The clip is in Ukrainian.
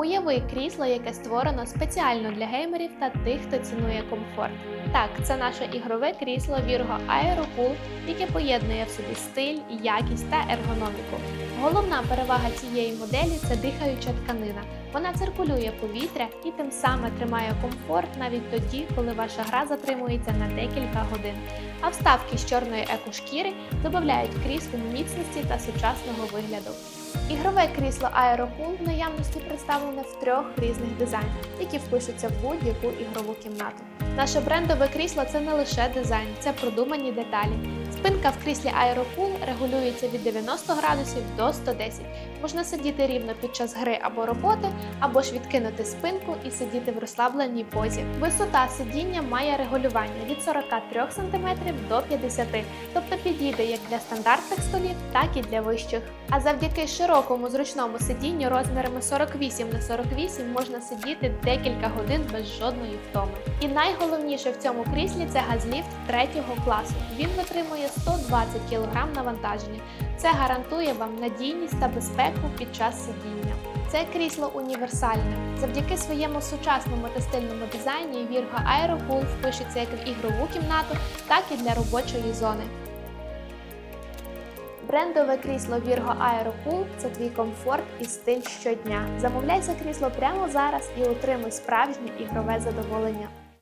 Уяви крісло, яке створено спеціально для геймерів та тих, хто цінує комфорт. Так, це наше ігрове крісло Virgo Aerocool, яке поєднує в собі стиль, якість та ергономіку. Головна перевага цієї моделі це дихаюча тканина. Вона циркулює повітря і тим самим тримає комфорт навіть тоді, коли ваша гра затримується на декілька годин. А вставки з чорної екошкіри додають кріслу міцності та сучасного вигляду. Ігрове крісло Aerocool в наявності представлене в трьох різних дизайнах, які впишуться в будь-яку ігрову кімнату. Наше брендове крісло це не лише дизайн, це продумані деталі. Спинка в кріслі Aerocool регулюється від 90 градусів до 110. Можна сидіти рівно під час гри або роботи, або ж відкинути спинку і сидіти в розслабленій позі. Висота сидіння має регулювання від 43 см до 50 тобто підійде як для стандартних столів, так і для вищих. А завдяки широкому зручному сидінню розмірами 48 на 48 можна сидіти декілька годин без жодної втоми. І найголовніше в цьому кріслі це газліфт третього класу. Він витримує 120 кг навантаження. Це гарантує вам надійність та безпеку під час сидіння. Це крісло універсальне. Завдяки своєму сучасному та стильному дизайні Virgo Aerocool впишеться як в ігрову кімнату, так і для робочої зони. Брендове крісло Virgo Aerocool – це твій комфорт і стиль щодня. Замовляй це крісло прямо зараз і отримуй справжнє ігрове задоволення.